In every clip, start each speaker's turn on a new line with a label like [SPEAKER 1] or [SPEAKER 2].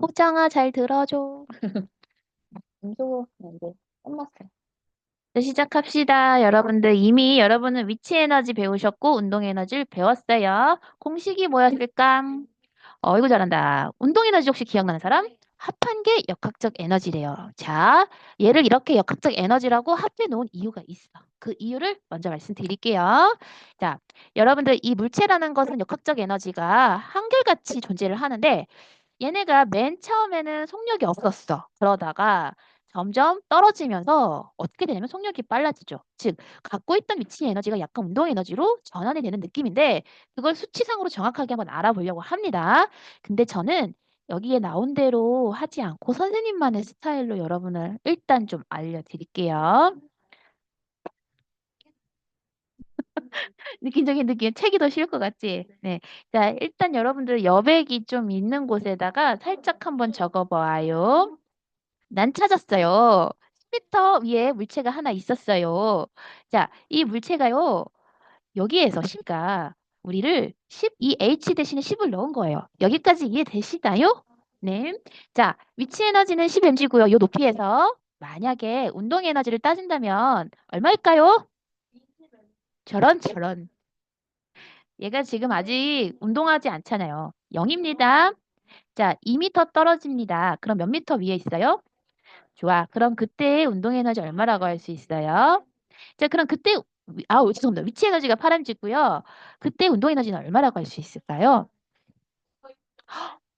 [SPEAKER 1] 호정아 잘 들어줘. 무서워. 이제 끝났어. 네, 시작합시다. 여러분들 이미 여러분은 위치 에너지 배우셨고 운동 에너지를 배웠어요. 공식이 뭐였을까? 어, 이거 잘한다. 운동 에너지 혹시 기억나는 사람? 합한 게 역학적 에너지래요. 자, 얘를 이렇게 역학적 에너지라고 합해 놓은 이유가 있어. 그 이유를 먼저 말씀드릴게요. 자, 여러분들 이 물체라는 것은 역학적 에너지가 한결같이 존재를 하는데 얘네가 맨 처음에는 속력이 없었어. 그러다가 점점 떨어지면서 어떻게 되냐면 속력이 빨라지죠. 즉, 갖고 있던 위치 에너지가 약간 운동 에너지로 전환이 되는 느낌인데 그걸 수치상으로 정확하게 한번 알아보려고 합니다. 근데 저는 여기에 나온 대로 하지 않고 선생님만의 스타일로 여러분을 일단 좀 알려드릴게요. 느낌적인 느낌, 책이 더 쉬울 것 같지? 네. 자, 일단 여러분들 여백이 좀 있는 곳에다가 살짝 한번 적어봐요. 난 찾았어요. 10m 위에 물체가 하나 있었어요. 자, 이 물체가요. 여기에서 10가 우리를 10, 이 H 대신에 10을 넣은 거예요. 여기까지 이해되시나요? 네. 자, 위치 에너지는 10mg고요. 이 높이에서 만약에 운동 에너지를 따진다면 얼마일까요? 저런 저런. 얘가 지금 아직 운동하지 않잖아요. 0입니다. 자, 2m 떨어집니다. 그럼 몇 미터 위에 있어요? 좋아. 그럼 그때 운동 에너지 얼마라고 할 수 있어요? 자, 그럼 그때 위- 아우 죄송합니다. 위치 에너지가 8mg고요. 그때 운동 에너지는 얼마라고 할 수 있을까요?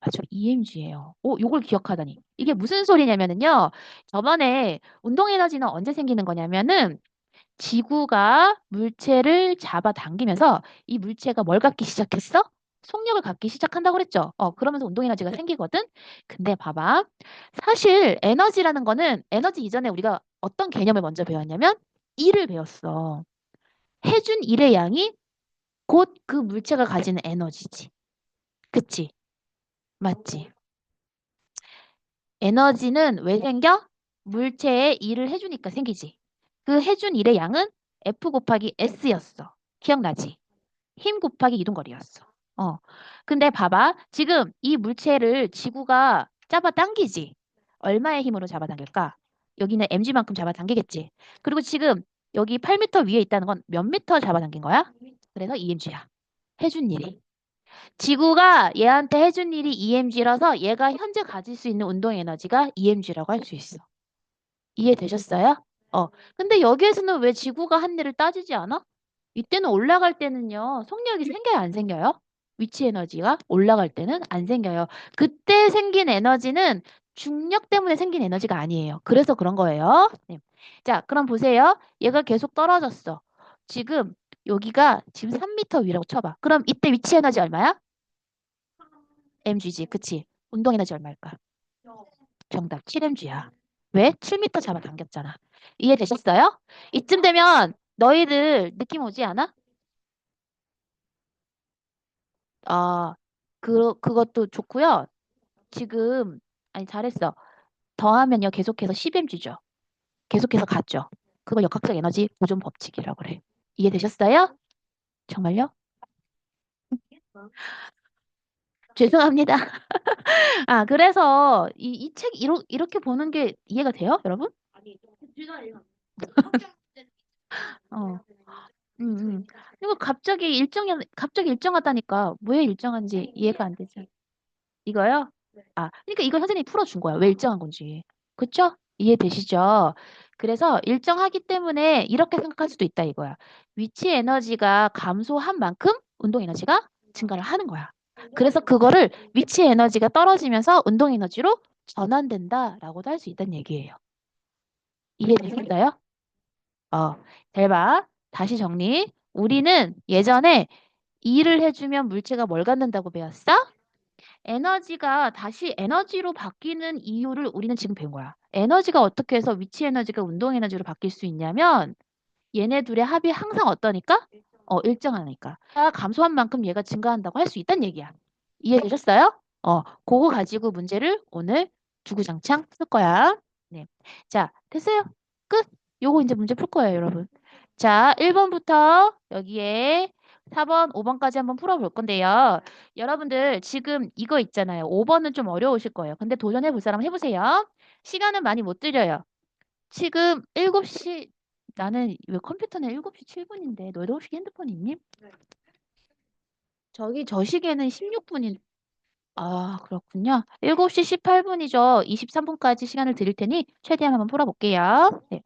[SPEAKER 1] 아, 저 EMG예요. 오, 요걸 기억하다니. 이게 무슨 소리냐면은요. 저번에 운동 에너지는 언제 생기는 거냐면은 지구가 물체를 잡아당기면서 이 물체가 뭘 갖기 시작했어? 속력을 갖기 시작한다고 그랬죠. 어, 그러면서 운동 에너지가 생기거든. 근데 봐봐. 사실 에너지라는 거는 에너지 이전에 우리가 어떤 개념을 먼저 배웠냐면 일을 배웠어. 해준 일의 양이 곧 그 물체가 가지는 에너지지. 그치? 맞지? 에너지는 왜 생겨? 물체에 일을 해주니까 생기지. 그 해준 일의 양은 F 곱하기 S였어. 기억나지? 힘 곱하기 이동거리였어. 어. 근데 봐봐. 지금 이 물체를 지구가 잡아당기지. 얼마의 힘으로 잡아당길까? 여기는 mg만큼 잡아당기겠지. 그리고 지금 여기 8m 위에 있다는 건 몇 미터 잡아당긴 거야? 그래서 EMG야. 해준 일이. 지구가 얘한테 해준 일이 EMG라서 얘가 현재 가질 수 있는 운동 에너지가 EMG라고 할 수 있어. 이해되셨어요? 어. 근데 여기에서는 왜 지구가 한 일을 따지지 않아? 이때는 올라갈 때는요, 속력이 생겨요, 안 생겨요? 위치 에너지가 올라갈 때는 안 생겨요. 그때 생긴 에너지는 중력 때문에 생긴 에너지가 아니에요. 그래서 그런 거예요. 네. 자, 그럼 보세요. 얘가 계속 떨어졌어. 지금 여기가 지금 3m 위라고 쳐봐. 그럼 이때 위치 에너지 얼마야? mg지, 그치? 운동 에너지 얼마일까? 정답, 7mg야. 왜? 7m 잡아당겼잖아. 이해되셨어요? 이쯤 되면 너희들 느낌 오지 않아? 아, 그, 그것도 좋고요. 지금, 아니, 잘했어. 더하면요, 계속해서 10mg죠. 계속해서 갔죠. 그거 역학적 에너지 보존 법칙이라고 그래. 이해되셨어요? 정말요? 죄송합니다. 아, 그래서 이, 이 책 이렇게 보는 게 이해가 돼요, 여러분? 어. 음, 음. 이거 갑자기 일정이 갑자기 일정하다니까 왜 일정한지 이해가 안 되지. 이거요? 아, 그러니까 이걸 선생님이 풀어준 거야. 왜 일정한 건지. 그쵸? 이해되시죠? 그래서 일정하기 때문에 이렇게 생각할 수도 있다 이거야. 위치 에너지가 감소한 만큼 운동 에너지가 증가를 하는 거야. 그래서 그거를 위치 에너지가 떨어지면서 운동 에너지로 전환된다라고도 할 수 있다는 얘기예요. 이해되셨어요? 어, 잘 봐. 다시 정리. 우리는 예전에 일을 해주면 물체가 뭘 갖는다고 배웠어? 에너지가 다시 에너지로 바뀌는 이유를 우리는 지금 배운 거야. 에너지가 어떻게 해서 위치 에너지가 운동 에너지로 바뀔 수 있냐면 얘네 둘의 합이 항상 어떠니까? 어, 일정하니까. 감소한 만큼 얘가 증가한다고 할 수 있다는 얘기야. 이해되셨어요? 어, 그거 가지고 문제를 오늘 주구장창 쓸 거야. 네. 자, 됐어요. 끝. 요거 이제 문제 풀 거예요, 여러분. 자, 1번부터 여기에 4번, 5번까지 한번 풀어볼 건데요. 여러분들 지금 이거 있잖아요. 5번은 좀 어려우실 거예요. 근데 도전해 볼 사람 해보세요. 시간은 많이 못 들여요. 지금 7시, 나는 왜 컴퓨터는 7시 7분인데 너희도 혹시 핸드폰 있니? 저기 저 시계는 16분인, 아, 그렇군요. 7시 18 분이죠. 23 분까지 시간을 드릴 테니 최대한 한번 풀어 볼게요. 네.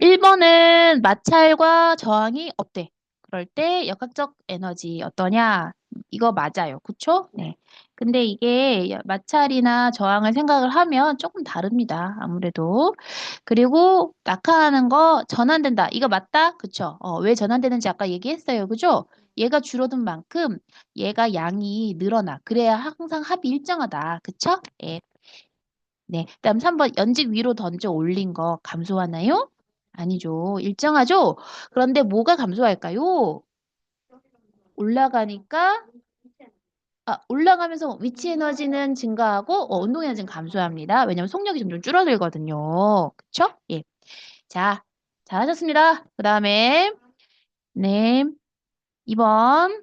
[SPEAKER 1] 1번은 마찰과 저항이 없대. 그럴 때 역학적 에너지 어떠냐? 이거 맞아요. 그쵸? 네. 근데 이게 여- 마찰이나 저항을 생각을 하면 조금 다릅니다. 아무래도. 그리고 낙하하는 거 전환된다. 이거 맞다? 그쵸? 어, 왜 전환되는지 아까 얘기했어요. 그죠? 얘가 줄어든 만큼 얘가 양이 늘어나. 그래야 항상 합이 일정하다. 그쵸? 예. 네. 그 다음 3번 연직 위로 던져 올린 거 감소하나요? 아니죠. 일정하죠? 그런데 뭐가 감소할까요? 올라가니까 아, 올라가면서 위치 에너지는 증가하고 어, 운동 에너지는 감소합니다. 왜냐면 속력이 점점 줄어들거든요. 그쵸? 예. 자, 잘하셨습니다. 그 다음에 네. 2번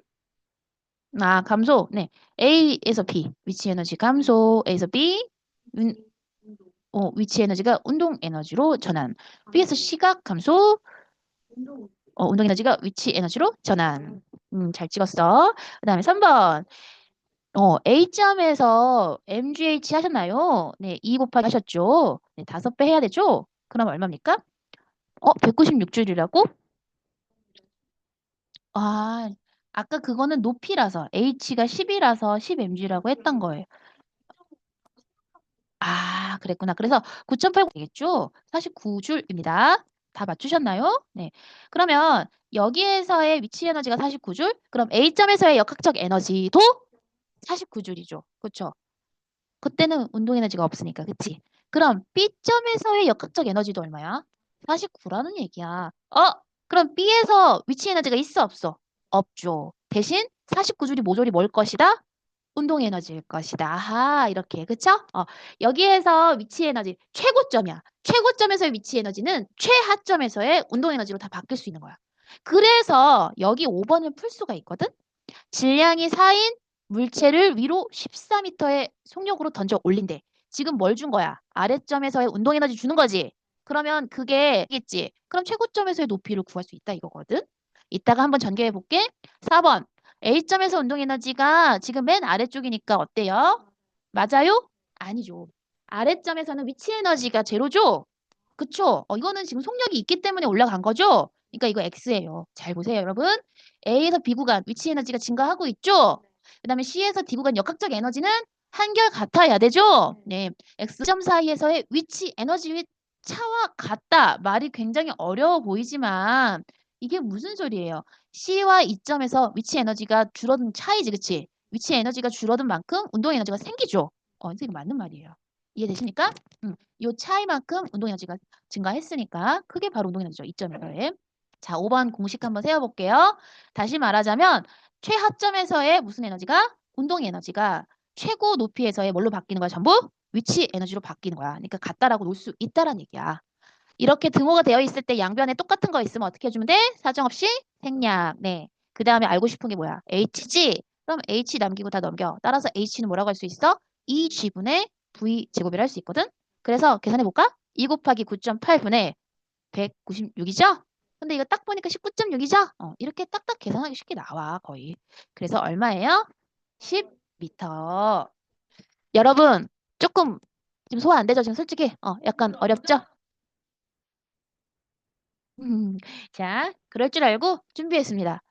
[SPEAKER 1] 아, 감소. 네. A에서 B 위치 에너지 감소. A에서 B 운, 어, 위치 에너지가 운동 에너지로 전환. B에서 시각 감소. 어, 운동 에너지가 위치 에너지로 전환. 음, 잘 찍었어. 그 다음에 3번. 어, A점에서 MGH 하셨나요? 네, 2 곱하기 하셨죠? 네, 5배 해야 되죠? 그럼 얼마입니까? 어, 196줄이라고? 아, 아까 그거는 높이라서 H가 10 이라서 10mg라고 했던 거예요. 아, 그랬구나. 그래서 9.8 되겠죠? 49 줄입니다. 다 맞추셨나요? 네. 그러면 여기에서의 위치 에너지가 49 줄? 그럼 A점에서의 역학적 에너지도 49 줄이죠. 그렇죠? 그때는 운동 에너지가 없으니까. 그치? 그럼 B점에서의 역학적 에너지도 얼마야? 49라는 얘기야. 어? 그럼 B에서 위치 에너지가 있어 없어? 없죠. 대신 49줄이 모조리 뭘 것이다? 운동 에너지일 것이다. 아하, 이렇게. 그쵸? 어, 여기에서 위치 에너지 최고점이야. 최고점에서의 위치 에너지는 최하점에서의 운동 에너지로 다 바뀔 수 있는 거야. 그래서 여기 5번을 풀 수가 있거든. 질량이 4인 물체를 위로 14m의 속력으로 던져 올린대. 지금 뭘 준 거야? 아래점에서의 운동 에너지 주는 거지. 그러면 그게 겠지. 그럼 최고점에서의 높이를 구할 수 있다 이거거든. 이따가 한번 전개해 볼게. 4번. A점에서 운동 에너지가 지금 맨 아래쪽이니까 어때요? 맞아요? 아니죠. 아래점에서는 위치 에너지가 제로죠? 그쵸? 어, 이거는 지금 속력이 있기 때문에 올라간 거죠? 그러니까 이거 X예요. 잘 보세요, 여러분. A에서 B 구간 위치 에너지가 증가하고 있죠? 그 다음에 C에서 D 구간 역학적 에너지는 한결 같아야 되죠? 네. X점 사이에서의 위치 에너지의 차와 같다. 말이 굉장히 어려워 보이지만 이게 무슨 소리예요? C와 E점에서 위치 에너지가 줄어든 차이지, 그치? 위치 에너지가 줄어든 만큼 운동 에너지가 생기죠? 어, 선생님 맞는 말이에요. 이해되십니까? 음, 요 차이만큼 운동 에너지가 증가했으니까 그게 바로 운동 에너지죠. 이점에서의. 자, 5번 공식 한번 세워볼게요. 다시 말하자면 최하점에서의 무슨 에너지가? 운동 에너지가 최고 높이에서의 뭘로 바뀌는 거야? 전부 위치 에너지로 바뀌는 거야. 그러니까 같다라고 놓을 수 있다라는 얘기야. 이렇게 등호가 되어 있을 때 양변에 똑같은 거 있으면 어떻게 해주면 돼? 사정없이 생략. 네. 그 다음에 알고 싶은 게 뭐야? H지? 그럼 H 남기고 다 넘겨. 따라서 H는 뭐라고 할 수 있어? 2G분의 V 제곱이라 할 수 있거든? 그래서 계산해 볼까? 2 곱하기 9.8분의 196이죠? 근데 이거 딱 보니까 19.6이죠? 어, 이렇게 딱딱 계산하기 쉽게 나와, 거의. 그래서 얼마예요? 10m. 여러분, 조금 지금 소화 안 되죠? 지금 솔직히 어, 약간 어렵죠? 음, 자, 그럴 줄 알고 준비했습니다.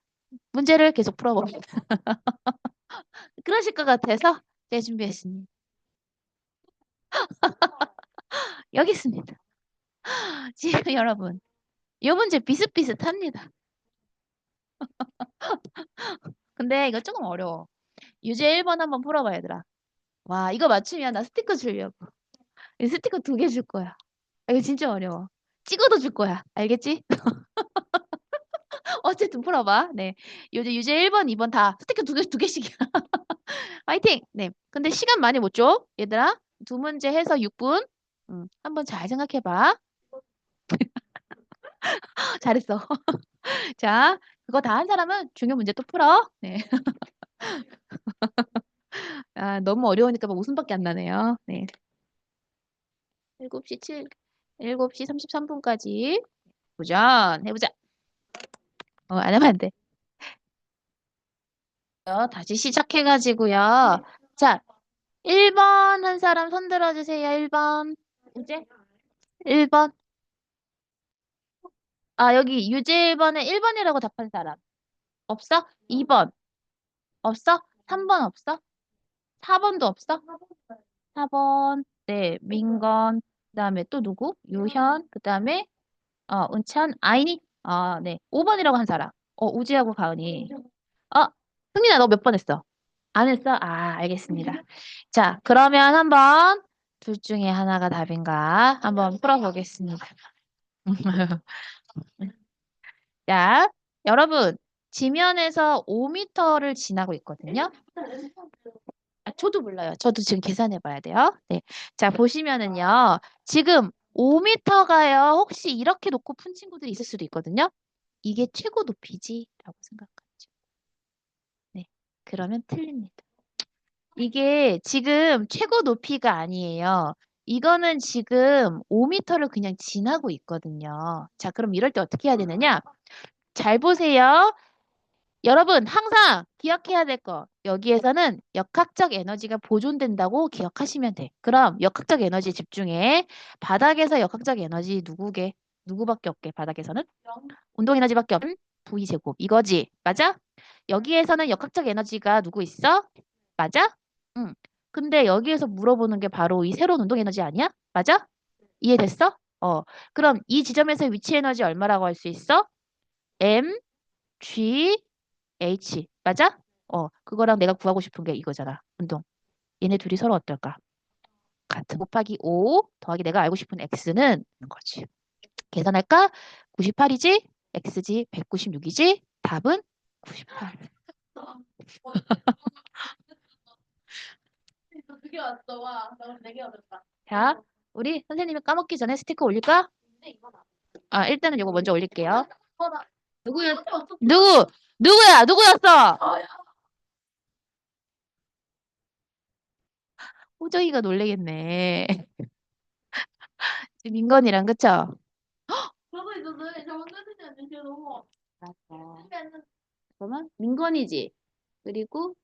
[SPEAKER 1] 문제를 계속 풀어봅니다. 그러실 것 같아서 제가 준비했습니다. 여기 있습니다. 지금 여러분, 이 문제 비슷비슷합니다. 근데 이거 조금 어려워. 유제 1번 한번 풀어봐, 얘들아. 와, 이거 맞추면 나 스티커 주려고. 이 스티커 두 개 줄 거야. 아, 이거 진짜 어려워. 찍어도 줄 거야. 알겠지? 어쨌든 풀어봐. 네. 요새 유제 1번, 2번 다 스티커 두 개, 두 개씩이야. 화이팅! 네. 근데 시간 많이 못 줘. 얘들아. 두 문제 해서 6분. 음, 한번 잘 생각해봐. 잘했어. 자, 그거 다 한 사람은 중요 문제 또 풀어. 네. 아, 너무 어려우니까 막 웃음밖에 안 나네요. 네. 7시 7, 7시 33분까지 도전 해보자. 어, 안 하면 안 돼. 어, 다시 시작해가지고요. 자, 1번 한 사람 손 들어주세요. 1번. 우재? 1번. 아, 여기 유재 1번에 1번이라고 답한 사람. 없어? 2번. 없어? 3번 없어? 4번도 없어? 4번. 네, 민건. 그다음에 또 누구? 유현. 그다음에 어, 은찬, 아이니. 아, 네. 5번이라고 한 사람. 어, 우지하고 가은이. 어, 승민아 너 몇 번 했어? 안 했어? 아, 알겠습니다. 자, 그러면 한번 둘 중에 하나가 답인가 한번 풀어보겠습니다. 자, 여러분, 지면에서 5m를 지나고 있거든요. 아, 저도 몰라요. 저도 지금 계산해 봐야 돼요. 네. 자, 보시면은요. 지금 5m가요. 혹시 이렇게 놓고 푼 친구들이 있을 수도 있거든요. 이게 최고 높이지라고 생각하죠. 네. 그러면 틀립니다. 이게 지금 최고 높이가 아니에요. 이거는 지금 5m를 그냥 지나고 있거든요. 자, 그럼 이럴 때 어떻게 해야 되느냐? 잘 보세요. 여러분, 항상 기억해야 될 거. 여기에서는 역학적 에너지가 보존된다고 기억하시면 돼. 그럼 역학적 에너지 집중해. 바닥에서 역학적 에너지 누구게? 누구밖에 없게, 바닥에서는? 운동 에너지밖에 없는 V제곱. 이거지. 맞아? 여기에서는 역학적 에너지가 누구 있어? 맞아? 응. 근데 여기에서 물어보는 게 바로 이 새로운 운동 에너지 아니야? 맞아? 이해됐어? 어. 그럼 이 지점에서 위치 에너지 얼마라고 할 수 있어? M, G, H. 맞아? 어. 그거랑 내가 구하고 싶은 게 이거잖아. 운동. 얘네 둘이 서로 어떨까? 같은 곱하기 5 더하기 내가 알고 싶은 X는 이런 거지. 계산할까? 98이지? X지? 196이지? 답은 98.
[SPEAKER 2] 두개 왔어. 와, 나 오늘 네개 얻었다.
[SPEAKER 1] 자, 우리 선생님이 까먹기 전에 스티커 올릴까? 아, 일단은 이거 먼저 올릴게요. 누구야? 누구? 누구야? 누구였어?
[SPEAKER 2] 아, 야.
[SPEAKER 1] 호정이가 놀래겠네. 민건이랑 그쵸?
[SPEAKER 2] 저거 있었어. 저거 끊으지 않으세요. 너무.
[SPEAKER 1] 맞아.
[SPEAKER 2] 근데
[SPEAKER 1] 그러면 민건이지. 그리고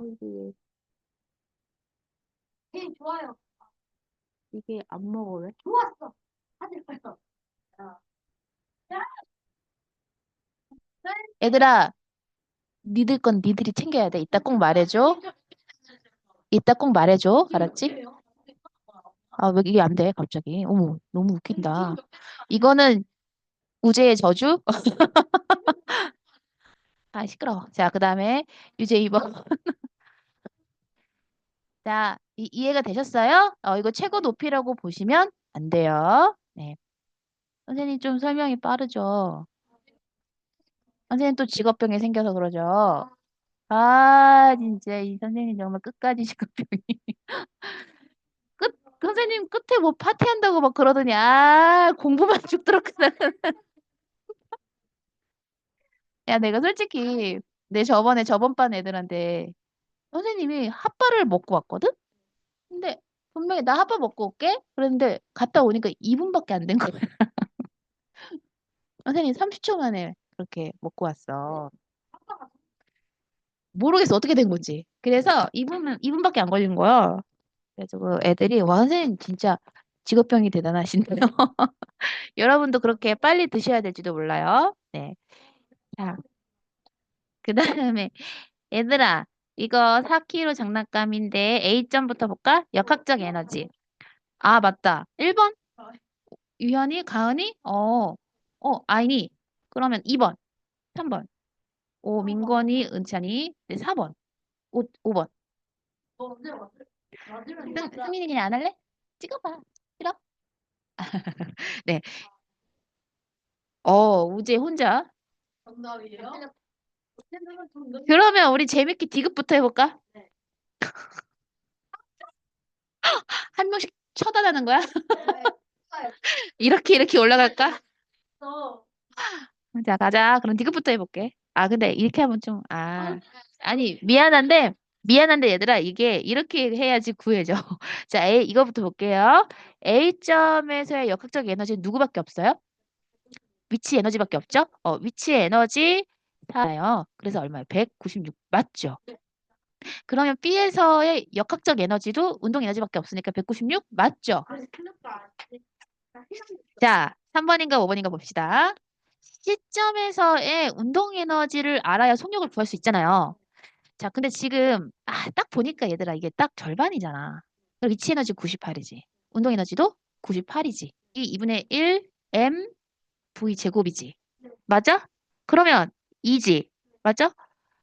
[SPEAKER 1] 여기
[SPEAKER 2] 네, 좋아요.
[SPEAKER 1] 이게 안 먹어 왜?
[SPEAKER 2] 좋았어. 다들 벌써.
[SPEAKER 1] 얘들아, 니들 건 니들이 챙겨야 돼. 이따 꼭 말해줘. 이따 꼭 말해줘. 알았지? 아, 왜 이게 안 돼, 갑자기? 어머, 너무 웃긴다. 이거는 우재의 저주? 아, 시끄러워. 자, 그 다음에 유재 2번. 자, 이, 이해가 되셨어요? 어, 이거 최고 높이라고 보시면 안 돼요. 네. 선생님 좀 설명이 빠르죠? 선생님 또 직업병이 생겨서 그러죠? 아, 진짜 이 선생님 정말 끝까지 직업병이. 끝, 선생님 끝에 뭐 파티한다고 막 그러더니, 아, 공부만 죽도록 그냥. 야, 내가 솔직히 내 저번에 저번 반 애들한테 선생님이 핫바를 먹고 왔거든? 근데 분명히 나 핫바 먹고 올게? 그랬는데 갔다 오니까 2분밖에 안 된 거야. 선생님 30초 만에 그렇게 먹고 왔어. 모르겠어. 어떻게 된 건지. 그래서 2분은, 2분밖에 안 걸린 거야. 그래서 그 애들이, 와, 선생님 진짜 직업병이 대단하신데요. 여러분도 그렇게 빨리 드셔야 될지도 몰라요. 네. 자. 그 다음에, 얘들아, 이거 4kg 장난감인데 A점부터 볼까? 역학적 에너지. 아, 맞다. 1번? 유현이, 가은이? 어, 어, 아이니. 그러면 2번, 3번. 오, 민건이, 은찬이. 네, 4번. 5, 5번.
[SPEAKER 2] 너 언제 왔어? 맞으면
[SPEAKER 1] 승, 승민이 그냥 안 할래? 찍어봐. 싫어? 네. 어, 우재 혼자.
[SPEAKER 2] 정답이에요? 정답.
[SPEAKER 1] 그러면 우리 재밌게 디귿부터 해볼까?
[SPEAKER 2] 네.
[SPEAKER 1] 한 명씩 쳐다다는 거야?
[SPEAKER 2] 네.
[SPEAKER 1] 이렇게 이렇게 올라갈까?
[SPEAKER 2] 너
[SPEAKER 1] 자, 가자. 그럼 디귿부터 해볼게. 아, 근데 이렇게 하면 좀, 아, 아니, 미안한데, 미안한데, 얘들아, 이게 이렇게 해야지 구해져. 자, A, 이거부터 볼게요. A점에서의 역학적 에너지는 누구밖에 없어요? 위치 에너지밖에 없죠? 어, 위치 에너지 4요. 그래서 얼마예요? 196. 맞죠? 그러면 B에서의 역학적 에너지도 운동 에너지밖에 없으니까 196 맞죠?
[SPEAKER 2] 틀렸다.
[SPEAKER 1] 자, 3번인가 5번인가 봅시다. 시점에서의 운동 에너지를 알아야 속력을 구할 수 있잖아요. 자, 근데 지금 아, 딱 보니까 얘들아 이게 딱 절반이잖아. 그럼 위치 에너지 98이지. 운동 에너지도 98이지. 이 2분의 1 m v 제곱이지. 맞아? 그러면 2지. 맞죠?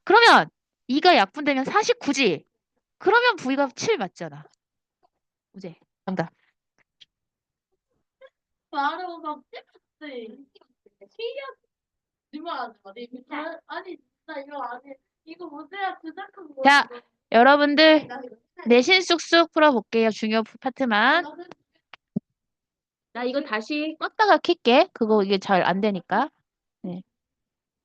[SPEAKER 1] 그러면 2가 약분되면 49지. 그러면 v가 7 맞잖아. 우재. 정답.
[SPEAKER 2] 바로 막 찌릿지. 신기하지. 누가 아니 아, 아니 나 이거 아니 이거 못해야 제작한 거.
[SPEAKER 1] 자, 여러분들 내신 쑥쑥 풀어볼게요. 중요 파트만. 나 이거 다시 껐다가 켤게. 그거 이게 잘 안 되니까. 네.